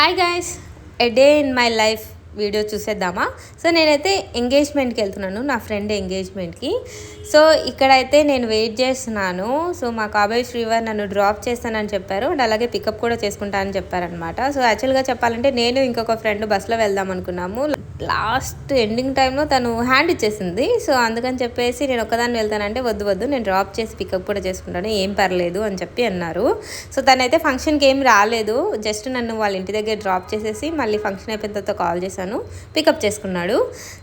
Hi guys a day in my life video చూసేద్దామా? So నేనైతే ఎంగేజ్మెంట్కి వెళ్తున్నాను నా ఫ్రెండ్ ఎంగేజ్మెంట్కి సో ఇక్కడైతే నేను వెయిట్ చేస్తున్నాను. సో మా కాబోయ్ శ్రీవారు నన్ను డ్రాప్ చేస్తానని చెప్పారు అండ్ అలాగే పికప్ కూడా చేసుకుంటానని చెప్పారనమాట సో యాక్చువల్గా చెప్పాలంటే నేను ఇంకొక ఫ్రెండ్ బస్సులో వెళ్దాం అనుకున్నాము. లాస్ట్ ఎండింగ్ టైంలో తను హ్యాండ్ ఇచ్చేసింది. సో అందుకని చెప్పేసి నేను ఒక్కదాన్ని వెళ్తానంటే వద్దు వద్దు నేను డ్రాప్ చేసి పికప్ కూడా చేసుకుంటాను ఏం పర్లేదు అని చెప్పి అన్నారు. సో తనైతే ఫంక్షన్కి ఏం రాలేదు జస్ట్ నన్ను వాళ్ళ ఇంటి దగ్గర డ్రాప్ చేసేసి మళ్ళీ ఫంక్షన్ అయిపోయిన తర్వాత కాల్ చేశాను పికప్ చేసుకున్నాడు.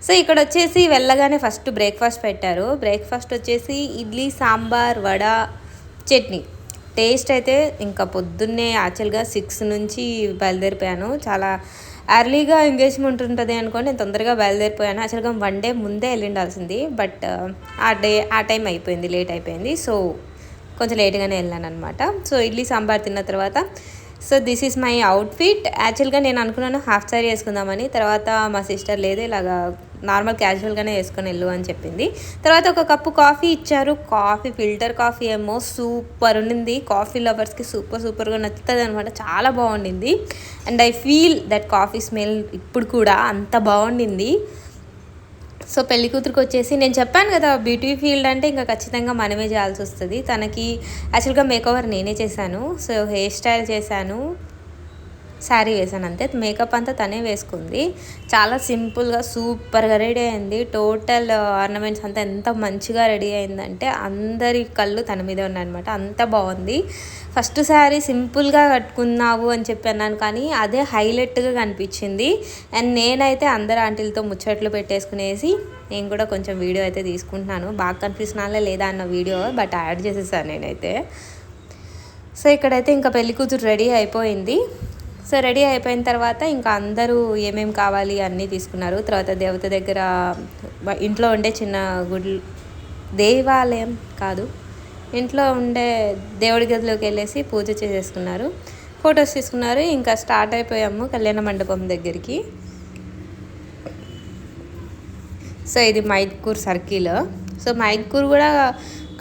సో ఇక్కడ వచ్చేసి వెళ్ళగానే ఫస్ట్ బ్రేక్ఫాస్ట్ పెట్టారు. బ్రేక్ఫాస్ట్ వచ్చేసి ఇడ్లీ సాంబార్ వడ చట్నీ. టేస్ట్ అయితే ఇంకా పొద్దున్నే యాక్చువల్గా సిక్స్ నుంచి బయలుదేరిపోయాను. చాలా ఎర్లీగా ఎంగేజ్మెంట్ ఉంటుంది అనుకోని నేను తొందరగా బయలుదేరిపోయాను. యాక్చువల్గా వన్ డే ముందే వెళ్ళిండాల్సింది బట్ uh, ఆ డే ఆ టైం అయిపోయింది లేట్ అయిపోయింది. సో కొంచెం లేట్గానే వెళ్ళాను అనమాట సో ఇడ్లీ సాంబార్ తిన్న తర్వాత so this is my outfit యాక్చువల్గా నేను అనుకున్నాను హాఫ్ సారీ వేసుకుందామని. తర్వాత మా సిస్టర్ లేదు ఇలాగా నార్మల్ క్యాజువల్గానే వేసుకొని వెళ్ళు అని చెప్పింది. తర్వాత ఒక కప్పు కాఫీ ఇచ్చారు. కాఫీ ఫిల్టర్ కాఫీ ఏమో సూపర్ ఉండింది. కాఫీ లవర్స్కి సూపర్ సూపర్గా నచ్చుతుంది అనమాట చాలా బాగుండింది. And I feel that coffee smell ఇప్పుడు కూడా అంత బాగుండింది. సో పెళ్ళి కూతురికి వచ్చేసి నేను చెప్పాను కదా బ్యూటీ ఫీల్డ్ అంటే ఇంకా ఖచ్చితంగా మనమే చేయాల్సి వస్తుంది. తనకి యాక్చువల్గా మేకోవర్ నేనే చేశాను. సో హెయిర్ స్టైల్ చేశాను. శారీ వేసాను అంతే. మేకప్ అంతా తనే వేసుకుంది. చాలా సింపుల్గా సూపర్గా రెడీ అయింది. టోటల్ ఆర్నమెంట్స్ అంతా ఎంత మంచిగా రెడీ అయిందంటే అందరి కళ్ళు తన మీద ఉన్నాయన్నమాట. అంత బాగుంది. ఫస్ట్ శారీ సింపుల్గా కట్టుకున్నావు అని చెప్పి అన్నాను కానీ అదే హైలైట్గా కనిపించింది. అండ్ నేనైతే అందరు ఆంటీలతో ముచ్చట్లు పెట్టేసుకునేసి నేను కూడా కొంచెం వీడియో అయితే తీసుకుంటున్నాను. బాగా కనిపిస్తున్నాలే లేదా అన్న వీడియో బట్ యాడ్ చేసేసాను నేనైతే. సో ఇక్కడైతే ఇంకా పెళ్ళి కూతురు రెడీ అయిపోయింది. సో రెడీ అయిపోయిన తర్వాత ఇంకా అందరూ ఏమేమి కావాలి అన్నీ తీసుకున్నారు. తర్వాత దేవత దగ్గర ఇంట్లో ఉండే చిన్న గుడి దేవాలయం కాదు. ఇంట్లో ఉండే దేవుడి గదిలోకి వెళ్ళేసి పూజ చేసేసుకున్నారు. ఫొటోస్ తీసుకున్నారు. ఇంకా స్టార్ట్ అయిపోయాము కళ్యాణ మండపం దగ్గరికి. సో ఇది మైక్కూర్ సర్కిల్. సో మైద్కూర్ కూడా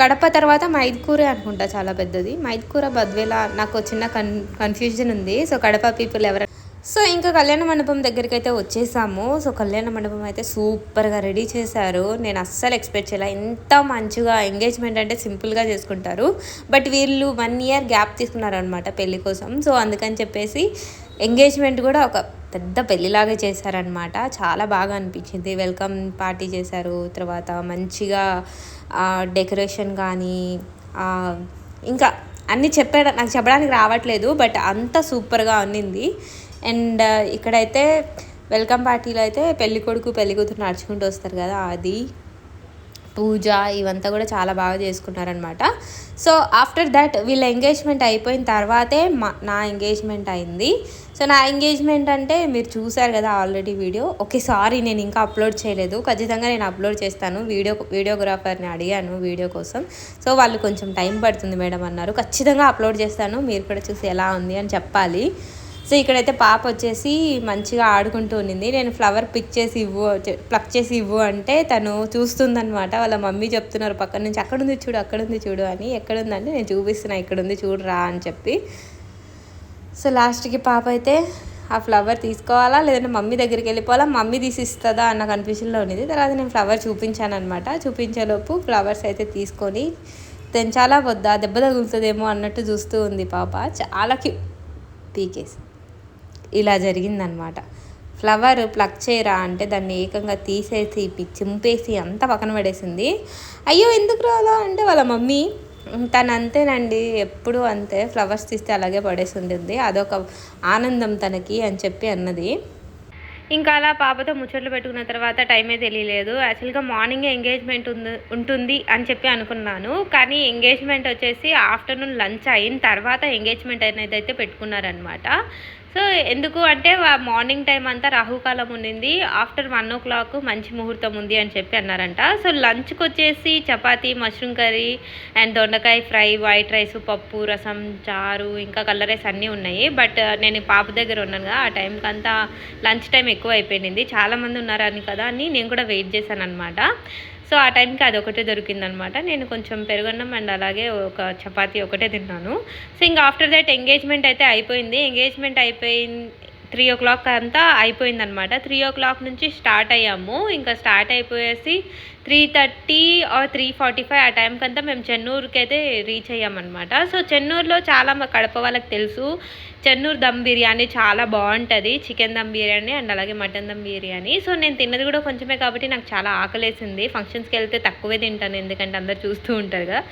కడప తర్వాత మైద్కూరే అనుకుంటా చాలా పెద్దది. మైద్కూర బద్వేల నాకు చిన్న కన్ కన్ఫ్యూజన్ ఉంది. సో కడప పీపుల్ ఎవరైనా సో ఇంకా కళ్యాణ మండపం దగ్గరికి అయితే వచ్చేసాము. సో కళ్యాణ మండపం అయితే సూపర్గా రెడీ చేశారు. నేను అస్సలు ఎక్స్పెక్ట్ చేయాలి. ఎంత మంచిగా ఎంగేజ్మెంట్ అంటే సింపుల్గా చేసుకుంటారు. బట్ వీళ్ళు వన్ ఇయర్ గ్యాప్ తీసుకున్నారు అనమాట పెళ్ళి కోసం. సో అందుకని చెప్పేసి ఎంగేజ్మెంట్ కూడా ఒక పెద్ద పెళ్ళిలాగా చేశారనమాట చాలా బాగా అనిపించింది. వెల్కమ్ పార్టీ చేశారు. తర్వాత మంచిగా డెకరేషన్ కానీ ఇంకా అన్నీ చెప్పాడు నాకు చెప్పడానికి రావట్లేదు బట్ అంత సూపర్గా ఉన్నింది. అండ్ ఇక్కడైతే వెల్కమ్ పార్టీలో అయితే పెళ్ళికొడుకు కొడుకు కూతురు నడుచుకుంటూ వస్తారు కదా అది. పూజ ఇవంతా కూడా చాలా బాగా చేసుకున్నారనమాట సో ఆఫ్టర్ దట్ వీళ్ళ ఎంగేజ్మెంట్ అయిపోయిన తర్వాతే మా నా ఎంగేజ్మెంట్ అయింది. సో నా ఎంగేజ్మెంట్ అంటే మీరు చూసారు కదా ఆల్రెడీ వీడియో ఓకే సారీ నేను ఇంకా అప్లోడ్ చేయలేదు. ఖచ్చితంగా నేను అప్లోడ్ చేస్తాను. వీడియో వీడియోగ్రాఫర్ని అడిగాను వీడియో కోసం. సో వాళ్ళు కొంచెం టైం పడుతుంది మేడం అన్నారు. ఖచ్చితంగా అప్లోడ్ చేస్తాను. మీరు కూడా చూసి ఎలా ఉంది అని చెప్పాలి. సో ఇక్కడైతే పాప వచ్చేసి మంచిగా ఆడుకుంటూ ఉన్నింది నేను ఫ్లవర్ పిక్ చేసి ఇవ్వు ప్లక్ చేసి ఇవ్వు అంటే తను చూస్తుందనమాట వాళ్ళ మమ్మీ చెప్తున్నారు పక్కన నుంచి అక్కడుంది చూడు అక్కడుంది చూడు అని. ఎక్కడుందంటే నేను చూపిస్తున్నా ఇక్కడుంది చూడరా అని చెప్పి. సో లాస్ట్కి పాప అయితే ఆ ఫ్లవర్ తీసుకోవాలా లేదంటే మమ్మీ దగ్గరికి వెళ్ళిపోవాలా? మమ్మీ తీసిస్తుందా అన్న కన్ఫ్యూషన్లో ఉండేది. తర్వాత నేను ఫ్లవర్ చూపించాను అనమాట చూపించేలోపు ఫ్లవర్స్ అయితే తీసుకొని తెంచాలా వద్దా? దెబ్బ తగులుతుందేమో అన్నట్టు చూస్తూ ఉంది పాప. చాలా క్యూ పీకేసి. ఇలా జరిగిందనమాట. ఫ్లవర్ ప్లక్ చేయరా అంటే దాన్ని ఏకంగా తీసేసి చింపేసి అంతా పక్కన పడేసింది. అయ్యో ఎందుకు రాదా అంటే వాళ్ళ మమ్మీ తను అంతేనండి ఎప్పుడు అంతే ఫ్లవర్స్ తీస్తే అలాగే పడేసి ఉంటుంది అదొక ఆనందం తనకి అని చెప్పి అన్నది. ఇంకా అలా పాపతో ముచ్చట్లు పెట్టుకున్న తర్వాత టైమే తెలియలేదు. యాక్చువల్గా మార్నింగ్ ఎంగేజ్మెంట్ ఉంది ఉంటుంది అని చెప్పి అనుకున్నాను. కానీ ఎంగేజ్మెంట్ వచ్చేసి ఆఫ్టర్నూన్ లంచ్ అయిన తర్వాత ఎంగేజ్మెంట్ అనేది అయితే పెట్టుకున్నారనమాట. సో ఎందుకు అంటే మార్నింగ్ టైం అంతా రాహుకాలం ఉండింది ఆఫ్టర్ వన్ ఓ క్లాక్ మంచి ముహూర్తం ఉంది అని చెప్పి అన్నారంట. సో లంచ్కి వచ్చేసి చపాతి మష్రూమ్ కర్రీ అండ్ దొండకాయ ఫ్రై వైట్ రైస్ పప్పు రసం చారు ఇంకా కలర్ రైస్ అన్నీ ఉన్నాయి. బట్ నేను పాప దగ్గర ఉన్నాను కదా ఆ టైంకి అంతా లంచ్ టైం ఎక్కువ అయిపోయింది. చాలామంది ఉన్నారని కదా అని నేను కూడా వెయిట్ చేశాను అనమాట సో ఆ టైంకి అది ఒకటే దొరికిందనమాట. నేను కొంచెం పెరుగన్నం అండ్ అలాగే ఒక చపాతీ ఒకటే తిన్నాను. సో ఇంకా ఆఫ్టర్ దట్ ఎంగేజ్మెంట్ అయితే అయిపోయింది. ఎంగేజ్మెంట్ అయిపోయింది త్రీ ఓ క్లాక్ అంతా అయిపోయిందనమాట. త్రీ ఓ క్లాక్ నుంచి స్టార్ట్ అయ్యాము. ఇంకా start అయిపోయేసి three thirty or three forty five ఆ టైంకి అంతా మేము చెన్నూరుకి అయితే రీచ్ అయ్యామన్నమాట సో చెన్నూరులో చాలా మా కడప వాళ్ళకి తెలుసు. చెన్నూరు దమ్ బిర్యానీ చాలా బాగుంటుంది. చికెన్ దమ్ బిర్యానీ అండ్ అలాగే మటన్ దమ్ బిర్యానీ. సో నేను తిన్నది కూడా కొంచెమే కాబట్టి నాకు చాలా ఆకలేసింది. ఫంక్షన్స్కి వెళ్తే తక్కువే తింటాను. ఎందుకంటే అందరు చూస్తూ ఉంటారు కదా